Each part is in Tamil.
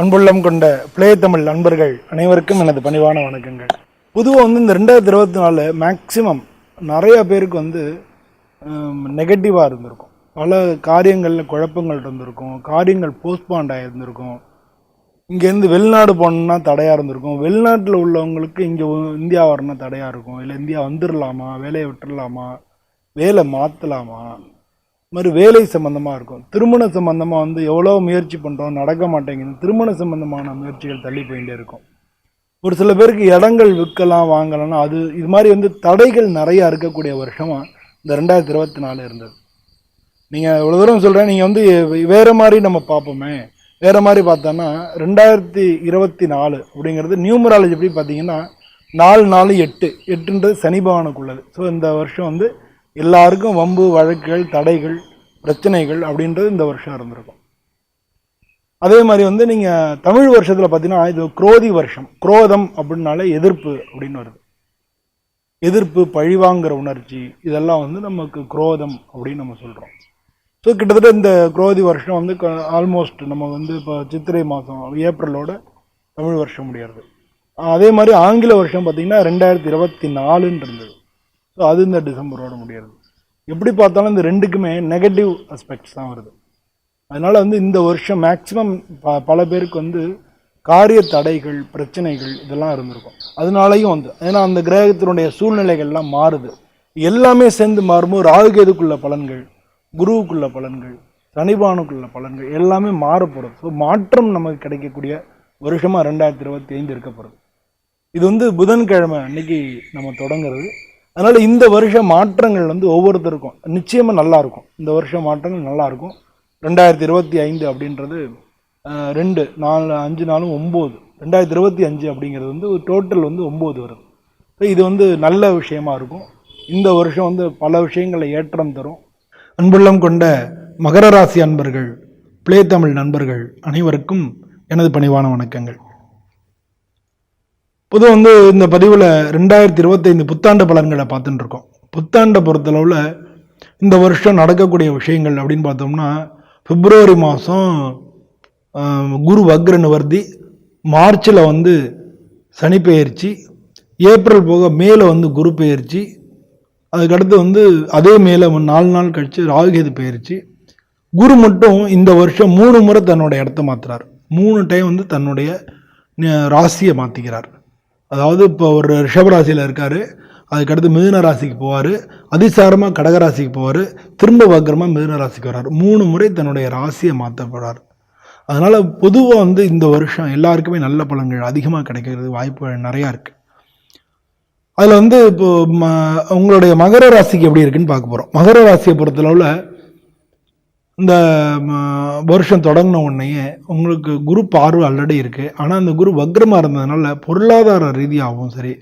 அன்புள்ளம் கொண்ட பிளே தமிழ் நண்பர்கள் அனைவருக்கும் எனது பணிவான வணக்கங்கள். பொதுவாக வந்து இந்த ரெண்டாயிரத்தி இருபத்தி நாலு மேக்சிமம் நிறைய பேருக்கு வந்து நெகட்டிவாக இருந்திருக்கும். பல காரியங்களில் குழப்பங்கள் இருந்திருக்கும். காரியங்கள் போஸ்ட்பாண்ட் ஆகியிருந்திருக்கும் இங்கேருந்து வெளிநாடு போகணுன்னா தடையாக இருந்திருக்கும். வெளிநாட்டில் உள்ளவங்களுக்கு இங்கே இந்தியா வரணும்னா தடையாக இருக்கும். இல்லை இந்தியா வந்துடலாமா வேலையை விட்டுடலாமா வேலை மாற்றலாமா மாதிரி வேலை சம்மந்தமாக இருக்கும். திருமண சம்பந்தமாக வந்து எவ்வளோ முயற்சி பண்ணுறோம் நடக்க மாட்டேங்குது. திருமண சம்பந்தமான முயற்சிகள் தள்ளி போயிட்டே இருக்கும். ஒரு சில பேருக்கு இடங்கள் விற்கலாம் வாங்கலாம் அது இது மாதிரி வந்து தடைகள் நிறையா இருக்கக்கூடிய வருஷமாக இந்த ரெண்டாயிரத்தி இருபத்தி நாலு இருந்தது. நீங்கள் இவ்வளோ தூரம் சொல்கிறேன் நீங்கள் வந்து வேறு மாதிரி நம்ம பார்ப்போமே. வேறு மாதிரி பார்த்தோன்னா ரெண்டாயிரத்தி இருபத்தி நாலு அப்படிங்கிறது நியூமராலஜி எப்படி பார்த்தீங்கன்னா நாலு நாலு எட்டு எட்டுன்றது சனி பகவானுக்குள்ளது. ஸோ இந்த வருஷம் வந்து எல்லாருக்கும் வம்பு வழக்குகள் தடைகள் பிரச்சனைகள் அப்படின்றது இந்த வருஷம் இருந்திருக்கும் அதே மாதிரி வந்து நீங்கள் தமிழ் வருஷத்தில் பார்த்தீங்கன்னா இது குரோதி வருஷம். குரோதம் அப்படின்னாலே எதிர்ப்பு அப்படின்னு வருது. எதிர்ப்பு பழிவாங்கிற உணர்ச்சி இதெல்லாம் வந்து நமக்கு குரோதம் அப்படின்னு நம்ம சொல்கிறோம் ஸோ கிட்டத்தட்ட இந்த குரோதி வருஷம் வந்து ஆல்மோஸ்ட் நம்ம வந்து இப்போ சித்திரை மாதம் ஏப்ரலோட தமிழ் வருஷம் முடியாது அதே மாதிரி ஆங்கில வருஷம் பார்த்திங்கன்னா ரெண்டாயிரத்தி இருபத்தி நாலுன்னு இருந்தது. ஸோ அது இந்த டிசம்பரோட முடியாது எப்படி பார்த்தாலும் இந்த ரெண்டுக்குமே நெகட்டிவ் அஸ்பெக்ட்ஸ் தான் வருது. அதனால் வந்து இந்த வருஷம் மேக்ஸிமம் ப பல பேருக்கு வந்து காரிய தடைகள் பிரச்சனைகள் இதெல்லாம் இருந்திருக்கும். அதனாலையும் வந்து ஏன்னா அந்த கிரகத்தினுடைய சூழ்நிலைகள்லாம் மாறுது. எல்லாமே சேர்ந்து மாறும்போது ராகுகேதுக்குள்ள பலன்கள் குருவுக்குள்ள பலன்கள் சனிபானுக்குள்ள பலன்கள் எல்லாமே மாறப்போகிறது ஸோ மாற்றம் நமக்கு கிடைக்கக்கூடிய வருஷமாக ரெண்டாயிரத்தி இருபத்தி ஐந்து இருக்க போகிறது இது வந்து புதன்கிழமை அன்னைக்கு நம்ம தொடங்குறது. அதனால் இந்த வருஷ மாற்றங்கள் வந்து ஒவ்வொருத்தருக்கும். நிச்சயமாக நல்லாயிருக்கும் இந்த வருஷ மாற்றங்கள் நல்லாயிருக்கும் ரெண்டாயிரத்தி இருபத்தி ஐந்து அப்படின்றது ரெண்டு நாலு அஞ்சு நாளும் ஒம்பது. ரெண்டாயிரத்தி இருபத்தி அஞ்சு அப்படிங்கிறது வந்து டோட்டல் வந்து ஒம்பது வரும் ஸோ இது வந்து நல்ல விஷயமா இருக்கும். இந்த வருஷம் வந்து பல விஷயங்களை ஏற்றம் தரும். அன்புள்ளம் கொண்ட மகர ராசி அன்பர்கள் பிளே தமிழ் நண்பர்கள் அனைவருக்கும் எனது பணிவான வணக்கங்கள். பொதுவாக வந்து இந்த பதிவில் ரெண்டாயிரத்தி இருபத்தைந்து புத்தாண்டு பலன்களை பார்த்துட்டு இருக்கோம் புத்தாண்டை பொறுத்தளவில் இந்த வருஷம் நடக்கக்கூடிய விஷயங்கள் அப்படின்னு பார்த்தோம்னா பிப்ரவரி மாதம் குரு வக்ர நிவர்த்தி மார்ச்சில் வந்து சனி பெயர்ச்சி ஏப்ரல் போக மேலே வந்து குரு பெயர்ச்சி அதுக்கடுத்து வந்து அதே மேலே நாலு நாள் கழித்து ராகுகேது பெயர்ச்சி. குரு மட்டும் இந்த வருஷம் மூணு முறை தன்னோட இடத்த மாற்றுறார் மூணு டைம் வந்து தன்னுடைய ந- ராசியை மாற்றிக்கிறார் அதாவது இப்போ ஒரு ரிஷபராசியில் இருக்கார். அதுக்கடுத்து மிதுன ராசிக்கு போவார். அதிசாரமாக கடகராசிக்கு போவார். திரும்ப வக்கரமாக மிதுன ராசிக்கு வர்றார். மூணு முறை தன்னுடைய ராசியை மாற்றப்படுறார் அதனால் பொதுவாக வந்து இந்த வருஷம் எல்லாருக்குமே நல்ல பலன்கள் அதிகமாக கிடைக்கிறது வாய்ப்புகள் நிறையா இருக்குது அதில் வந்து இப்போது ம உங்களுடைய மகர ராசிக்கு எப்படி இருக்குன்னு பார்க்க போகிறோம் மகர ராசியை பொறுத்தளவில் இந்த வருஷம் தொடங்கின உடனேயே உங்களுக்கு குரு பார்வை ஆல்ரெடி இருக்குது ஆனால் அந்த குரு வக்ரமாக இருந்ததுனால பொருளாதார ரீதியாகவும் சரி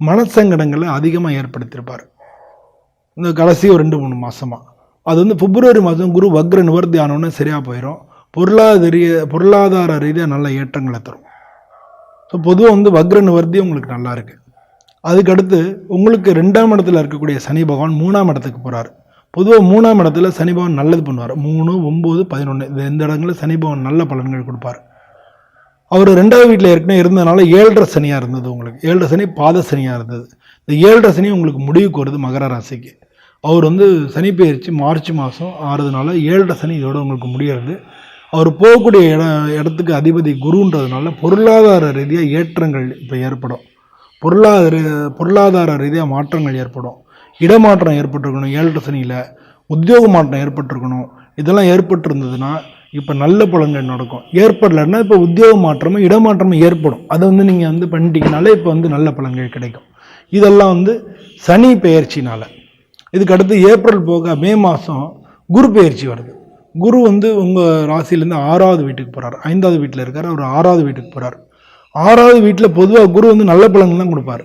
மனசங்கடங்களை அதிகமாக ஏற்படுத்தியிருப்பார். இந்த கடைசி ஒரு ரெண்டு மூணு மாதமாக அது வந்து பிப்ரவரி மாதம் குரு வக்ர நிவர்த்தி ஆனோடனே சரியாக போயிடும் பொருளாதார பொருளாதார ரீதியாக நல்ல ஏற்றங்களை தரும். ஸோ பொதுவாக வந்து வக்ர நிவர்த்தி உங்களுக்கு நல்லா இருக்குது அதுக்கடுத்து உங்களுக்கு ரெண்டாம் இடத்துல இருக்கக்கூடிய சனி பகவான் மூணாம் இடத்துக்கு போகிறார் பொதுவாக மூணாம் இடத்துல சனிபவன் நல்லது பண்ணுவார். மூணு ஒம்பது பதினொன்று இந்த இந்த இடங்களில் சனிபவன் நல்ல பலன்கள் கொடுப்பார். அவர் ரெண்டாவது வீட்டில் ஏற்கனவே இருந்ததுனால ஏழரை சனியாக இருந்தது உங்களுக்கு. ஏழரை சனி பாத சனியாக இருந்தது. இந்த ஏழரை சனி உங்களுக்கு முடிவுக்கு வருது மகர ராசிக்கு. அவர் வந்து சனிப்பெயர்ச்சி மார்ச் மாதம் ஆறுதுனால ஏழரை சனி இதோட உங்களுக்கு முடியறது. அவர் போகக்கூடிய இட இடத்துக்கு அதிபதி குருன்றதுனால பொருளாதார ரீதியாக ஏற்றங்கள் இப்போ ஏற்படும். பொருளாதார பொருளாதார ரீதியாக மாற்றங்கள் ஏற்படும். இடமாற்றம் ஏற்பட்டிருக்கணும் ஏழரை சனியில் உத்தியோக மாற்றம் ஏற்பட்டிருக்கணும். இதெல்லாம் ஏற்பட்டிருந்ததுன்னா இப்போ நல்ல பலன்கள் நடக்கும். ஏற்படலைன்னா இப்போ உத்தியோக மாற்றமும் இடமாற்றமும் ஏற்படும். அதை வந்து நீங்கள் வந்து பண்ணிட்டீங்கனாலே இப்போ வந்து நல்ல பலன்கள் கிடைக்கும். இதெல்லாம் வந்து சனி பெயர்ச்சினால். இதுக்கு அடுத்து ஏப்ரல் போக மே மாதம் குரு பெயர்ச்சி வருது. குரு வந்து உங்கள் ராசியிலேருந்து ஆறாவது வீட்டுக்கு போகிறார் ஐந்தாவது வீட்டில் இருக்கார் அவர் ஆறாவது வீட்டுக்கு போகிறார் ஆறாவது வீட்டில் பொதுவாக குரு வந்து நல்ல பலன்கள் தான் கொடுப்பார்.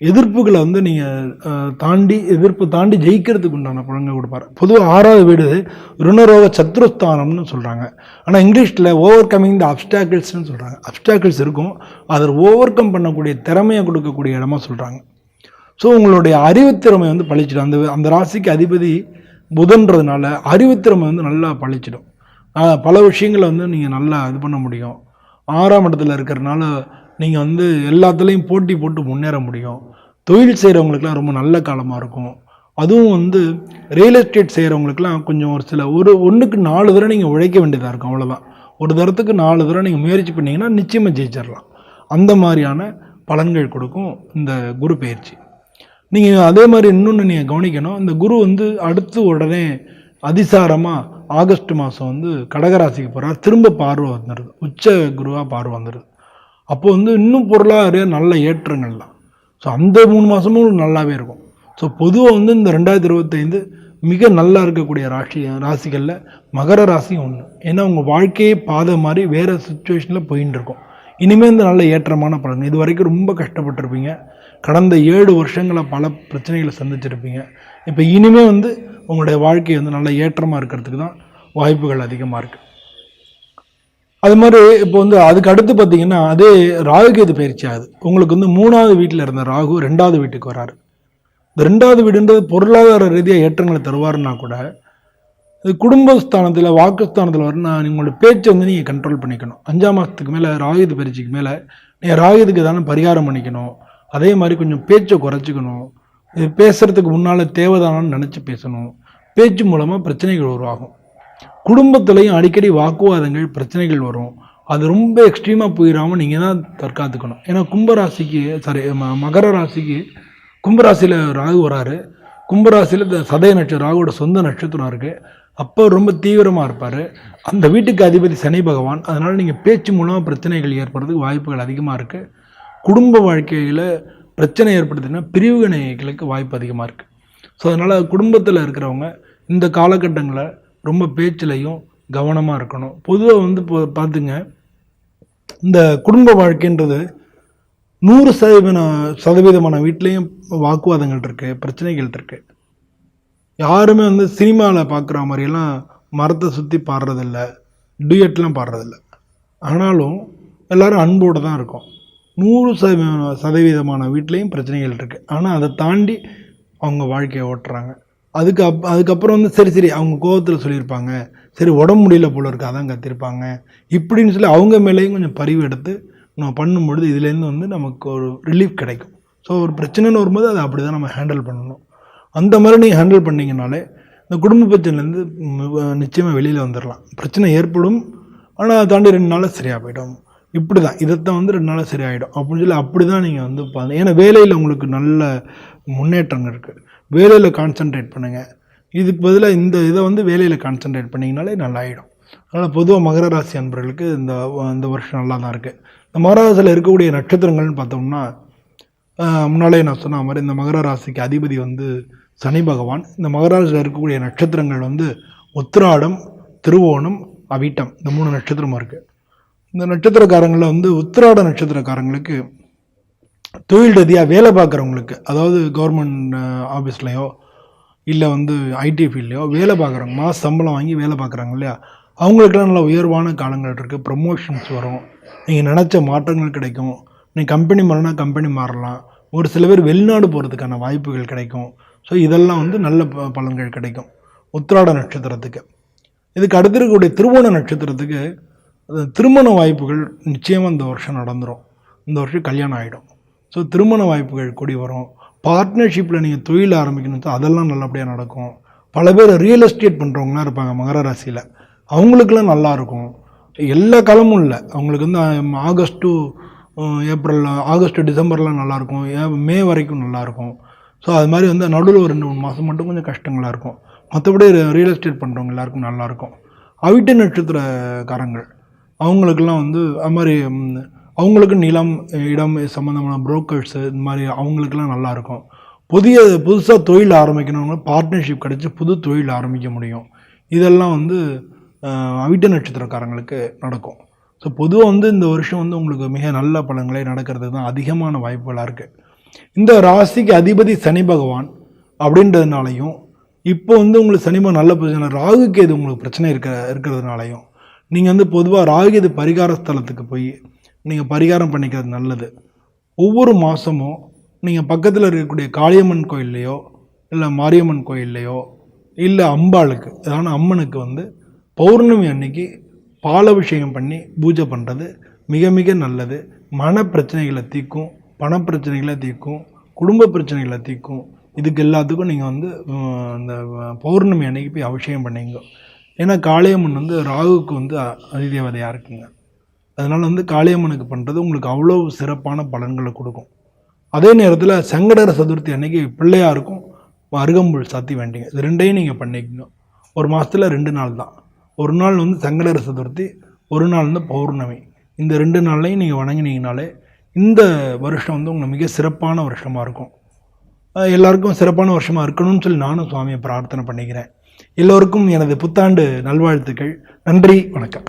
எதிர்ப்புகளை வந்து நீங்கள் தாண்டி எதிர்ப்பு தாண்டி ஜெயிக்கிறதுக்கு உண்டான பழங்க கொடுப்பார். பொதுவாக ஆறாவது வீடு ருணரோக சத்ருஸ்தானம்னு சொல்கிறாங்க ஆனால் இங்கிலீஷில் ஓவர் கம்மிங் த அப்டாக்கிள்ஸ்னு சொல்கிறாங்க அப்டாக்கிள்ஸ் இருக்கும். அதை ஓவர் கம் பண்ணக்கூடிய திறமையை கொடுக்கக்கூடிய இடமா சொல்கிறாங்க ஸோ உங்களுடைய அறிவுத்திறமை வந்து பழிச்சிடும். அந்த அந்த ராசிக்கு அதிபதி புதன்றதுனால அறிவுத்திறமை வந்து நல்லா பழிச்சிடும். பல விஷயங்களை வந்து நீங்கள் நல்லா இது பண்ண முடியும். ஆறாம் இடத்துல இருக்கிறனால நீங்கள் வந்து எல்லாத்துலேயும் போட்டி போட்டு முன்னேற முடியும். தொழில் செய்கிறவங்களுக்குலாம் ரொம்ப நல்ல காலமாக இருக்கும். அதுவும் வந்து ரியல் எஸ்டேட் செய்கிறவங்களுக்குலாம் கொஞ்சம் ஒரு சில ஒரு ஒன்றுக்கு நாலு தடவை நீங்கள் உழைக்க வேண்டியதாக இருக்கும் அவ்வளோதான் ஒரு தரத்துக்கு நாலு தடவை நீங்கள் முயற்சி பண்ணிங்கன்னா நிச்சயமாக ஜெயிச்சிடலாம். அந்த மாதிரியான பலன்கள் கொடுக்கும் இந்த குரு பயிற்சி. நீங்கள் அதே மாதிரி இன்னொன்று நீங்கள் கவனிக்கணும். இந்த குரு வந்து அடுத்து உடனே அதிசாரமாக ஆகஸ்ட் மாதம் வந்து கடகராசிக்கு போகிறார் திரும்ப பார்வை வந்துடுது உச்ச குருவாக பார்வை வந்துடுது அப்போ வந்து இன்னும் பொருளாதார நல்ல ஏற்றங்கள் தான் ஸோ அந்த மூணு மாதமும் நல்லாவே இருக்கும். ஸோ பொதுவாக வந்து இந்த ரெண்டாயிரத்தி இருபத்தைந்து மிக நல்லா இருக்கக்கூடிய ராசி ராசிகளில் மகர ராசியும் ஒன்று ஏன்னா உங்கள் வாழ்க்கையே பாதை மாதிரி வேறு சுச்சுவேஷனில் போயின்னு இருக்கும் இனிமேல் இந்த நல்ல ஏற்றமான பலன் இது வரைக்கும் ரொம்ப கஷ்டப்பட்டிருப்பீங்க. கடந்த ஏழு வருஷங்களை பல பிரச்சனைகளை சந்திச்சிருப்பீங்க. இப்போ இனிமேல் வந்து உங்களுடைய வாழ்க்கை வந்து நல்ல ஏற்றமாக இருக்கிறதுக்கு தான் வாய்ப்புகள் அதிகமாக இருக்குது அது மாதிரி இப்போ வந்து அதுக்கு அடுத்து பார்த்தீங்கன்னா அதே ராகுகேது பயிற்சி ஆகுது உங்களுக்கு வந்து மூணாவது வீட்டில் இருந்த ராகு ரெண்டாவது வீட்டுக்கு வராரு. இந்த ரெண்டாவது வீடுன்றது பொருளாதார ரீதியாக ஏற்றங்களை தருவாருன்னா கூட இது குடும்பஸ்தானத்தில் வாக்குஸ்தானத்தில் வரனா உங்களோட பேச்சை வந்து நீங்கள் கண்ட்ரோல் பண்ணிக்கணும். அஞ்சாம் மாதத்துக்கு மேலே ராகுது பயிற்சிக்கு மேலே நீங்கள் ராகுதுக்கு தானே பரிகாரம் பண்ணிக்கணும். அதே மாதிரி கொஞ்சம் பேச்சை குறைச்சிக்கணும். இது பேசுகிறதுக்கு முன்னால் தேவைதானான்னு நினச்சி பேசணும். பேச்சு மூலமாக பிரச்சனைகள் உருவாகும். குடும்பத்துலேயும் அடிக்கடி வாக்குவாதங்கள் பிரச்சனைகள் வரும். அது ரொம்ப எக்ஸ்ட்ரீமாக போயிடாமல் நீங்கள் தான் தற்காத்துக்கணும். ஏன்னா கும்பராசிக்கு சாரி ம- மகர ராசிக்கு கும்பராசியில் ராகு வராரு. கும்பராசியில் இந்த சதய நட்சத்திரம் ராகுவோட சொந்த நட்சத்திரம் இருக்குது அப்போ ரொம்ப தீவிரமாக இருப்பார். அந்த வீட்டுக்கு அதிபதி சனி பகவான். அதனால் நீங்கள் பேச்சு மூலமாக பிரச்சனைகள் ஏற்படுறதுக்கு வாய்ப்புகள் அதிகமாக இருக்குது குடும்ப வாழ்க்கையில் பிரச்சனை ஏற்படுதுன்னா பிரிவினைகளுக்கு வாய்ப்பு அதிகமாக இருக்குது ஸோ அதனால் குடும்பத்தில் இருக்கிறவங்க இந்த காலகட்டங்களில் ரொம்ப பேச்சிலையும் கவனமாக இருக்கணும். பொதுவாக வந்து இப்போ பார்த்துங்க இந்த குடும்ப வாழ்க்கைன்றது நூறு சதவீத சதவீதமான வீட்லேயும் வாக்குவாதங்கள் இருக்குது பிரச்சனைகள் இருக்குது யாருமே வந்து சினிமாவில் பார்க்குற மாதிரியெல்லாம் மரத்தை சுற்றி பாடுறதில்ல டுயட்லாம் பாடுறதில்ல. ஆனாலும் எல்லோரும் அன்போடு தான் இருக்கும். நூறு சதவீதம் சதவீதமான வீட்லேயும் பிரச்சனைகள் இருக்குது ஆனால் அதை தாண்டி அவங்க வாழ்க்கையை ஓட்டுறாங்க. அதுக்கு அப் அதுக்கப்புறம் வந்து சரி சரி அவங்க கோபத்தில் சொல்லியிருப்பாங்க. சரி உடம்பு முடியல போல இருக்கு அதான் கத்திருப்பாங்க. இப்படின்னு சொல்லி அவங்க மேலேயும் கொஞ்சம் பரிவு எடுத்து நம்ம பண்ணும்பொழுது இதுலேருந்து வந்து நமக்கு ஒரு ரிலீஃப் கிடைக்கும். ஸோ ஒரு பிரச்சனைன்னு வரும்போது அதை அப்படி தான் நம்ம ஹேண்டில் பண்ணணும். அந்த மாதிரி நீங்கள் ஹேண்டில் பண்ணிங்கனாலே இந்த குடும்ப பிரச்சனைலேருந்து நிச்சயமாக வெளியில் வந்துடலாம் பிரச்சனை ஏற்படும் ஆனால் அதை தாண்டி ரெண்டு நாளில் சரியாக போயிடும். இப்படி தான் இதைத்தான் வந்து ரெண்டு நாளில் சரியாயிடும். அப்படின்னு சொல்லி அப்படி தான் நீங்கள் வந்து பாருங்கள் ஏன்னா வேலையில் உங்களுக்கு நல்ல முன்னேற்றங்கள் இருக்குது வேலையில் கான்சென்ட்ரேட் பண்ணுங்கள் இதுக்கு பதிலாக இந்த இதை வந்து வேலையில் கான்சென்ட்ரேட் பண்ணிங்கனாலே நல்லாயிடும். அதனால் பொதுவாக மகர ராசி அன்பர்களுக்கு இந்த இந்த வருஷம் நல்லா தான் இருக்குது இந்த மகர ராசியில் இருக்கக்கூடிய நட்சத்திரங்கள்னு பார்த்தோம்னா முன்னாலே நான் சொன்ன மாதிரி இந்த மகர ராசிக்கு அதிபதி வந்து சனி பகவான். இந்த மகர ராசியில் இருக்கக்கூடிய நட்சத்திரங்கள் வந்து உத்திராடம் திருவோணம் அவிட்டம். இந்த மூணு நட்சத்திரமும் இருக்குது இந்த நட்சத்திரக்காரங்களில் வந்து உத்திராட நட்சத்திரக்காரங்களுக்கு தொழில் ரீதியாக வேலை பார்க்குறவங்களுக்கு அதாவது கவர்மெண்ட் ஆஃபீஸ்லையோ இல்லை வந்து ஐடி ஃபீல்ட்லையோ வேலை பார்க்குறவங்க மாத சம்பளம் வாங்கி வேலை பார்க்குறாங்க இல்லையா? அவங்களுக்கெல்லாம் நல்ல உயர்வான காலங்கள் இருக்குது ப்ரமோஷன்ஸ் வரும். நீங்கள் நினச்ச மாற்றங்கள் கிடைக்கும். நீங்கள் கம்பெனி மாறினா கம்பெனி மாறலாம். ஒரு சில பேர் வெளிநாடு போகிறதுக்கான வாய்ப்புகள் கிடைக்கும். ஸோ இதெல்லாம் வந்து நல்ல ப- பலன்கள் கிடைக்கும். உத்திராட நட்சத்திரத்துக்கு. இதுக்கு அடுத்து இருக்கக்கூடிய திருவோண நட்சத்திரத்துக்கு திருமண வாய்ப்புகள் நிச்சயமாக இந்த வருஷம் நடந்துடும் இந்த வருஷம் கல்யாணம் ஆகிடும் ஸோ திருமண வாய்ப்புகள் கூடி வரும். பார்ட்னர்ஷிப்பில் நீங்கள் தொழில் ஆரம்பிக்கணும் அதெல்லாம் நல்லபடியாக நடக்கும். பல பேர் ரியல் எஸ்டேட் பண்ணுறவங்களாம் இருப்பாங்க மகர ராசியில். அவங்களுக்கெல்லாம் நல்லா இருக்கும். எல்லா காலமும் இல்லை. அவங்களுக்கு வந்து August to ah, April August டிசம்பர்லாம் நல்லாயிருக்கும் ஏ- மே வரைக்கும் நல்லாயிருக்கும் ஸோ அது மாதிரி வந்து நடுவில் ஒரு ரெண்டு மூணு மாதம் மட்டும் கொஞ்சம் கஷ்டங்களாக இருக்கும். மற்றபடி ரியல் எஸ்டேட் பண்ணுறவங்க எல்லாருக்கும் நல்லாயிருக்கும் அவிட்ட நட்சத்திரக்காரங்கள். அவங்களுக்கெல்லாம் வந்து அது மாதிரி அவங்களுக்கு நிலம் இடம் சம்மந்தமான புரோக்கர்ஸு இந்த மாதிரி அவங்களுக்கெல்லாம் நல்லாயிருக்கும். புதிய புதுசாக தொழில் ஆரம்பிக்கணும்னா பார்ட்னர்ஷிப் கிடச்சி புது தொழில் ஆரம்பிக்க முடியும். இதெல்லாம் வந்து அஹ், அவிட்ட நட்சத்திரக்காரங்களுக்கு நடக்கும். ஸோ பொதுவாக வந்து இந்த வருஷம் வந்து உங்களுக்கு மிக நல்ல பலன்களே நடக்கிறதுக்கு தான் அதிகமான வாய்ப்புகளாக இருக்குது இந்த ராசிக்கு அதிபதி சனி பகவான் அப்படின்றதுனாலையும் இப்போ வந்து உங்களுக்கு சனிமா நல்ல பிரச்சனை ராகுக்கு இது உங்களுக்கு பிரச்சனை இருக்க இருக்கிறதுனாலையும் நீங்கள் வந்து பொதுவாக ராகுகேது பரிகார ஸ்தலத்துக்கு போய் நீங்கள் பரிகாரம் பண்ணிக்கிறது நல்லது. ஒவ்வொரு மாதமும் நீங்கள் பக்கத்தில் இருக்கக்கூடிய காளியம்மன் கோயில்லையோ இல்லை மாரியம்மன் கோயில்லையோ இல்லை அம்பாளுக்கு அதான அம்மனுக்கு வந்து பௌர்ணமி அன்னைக்கு பாலபிஷேகம் பண்ணி பூஜை பண்ணுறது மிக மிக நல்லது. மன பிரச்சனைகளை தீர்க்கும் பண பிரச்சனைகளை தீர்க்கும் குடும்ப பிரச்சனைகளை தீர்க்கும். இதுக்கு எல்லாத்துக்கும் நீங்கள் வந்து இந்த அந்த பௌர்ணமி அன்னைக்கு போய் அபிஷேகம் பண்ணீங்க ஏன்னா காளியம்மன் வந்து ராகுவுக்கு வந்து அதிதேவதையாக இருக்குங்க. அதனால் வந்து காளியம்மனுக்கு பண்ணுறது உங்களுக்கு அவ்வளோ சிறப்பான பலன்களை கொடுக்கும். அதே நேரத்தில் சங்கடர சதுர்த்தி அன்னைக்கு பிள்ளையாருக்கும் அருகம்புல் சாத்தி வேண்டிங்க. இது ரெண்டையும் நீங்கள் பண்ணிக்கணும் ஒரு மாதத்தில் ரெண்டு நாள் தான். ஒரு நாள் வந்து சங்கடர சதுர்த்தி ஒரு நாள் வந்து பௌர்ணமி. இந்த ரெண்டு நாள்லையும் நீங்கள் வணங்கினீங்கனாலே இந்த வருஷம் வந்து உங்களுக்கு மிக சிறப்பான வருஷமாக இருக்கும். எல்லாருக்கும் சிறப்பான வருஷமாக இருக்கணும்னு சொல்லி நானும் சுவாமியை பிரார்த்தனை பண்ணிக்கிறேன். எல்லோருக்கும் எனது புத்தாண்டு நல்வாழ்த்துக்கள். நன்றி. வணக்கம்.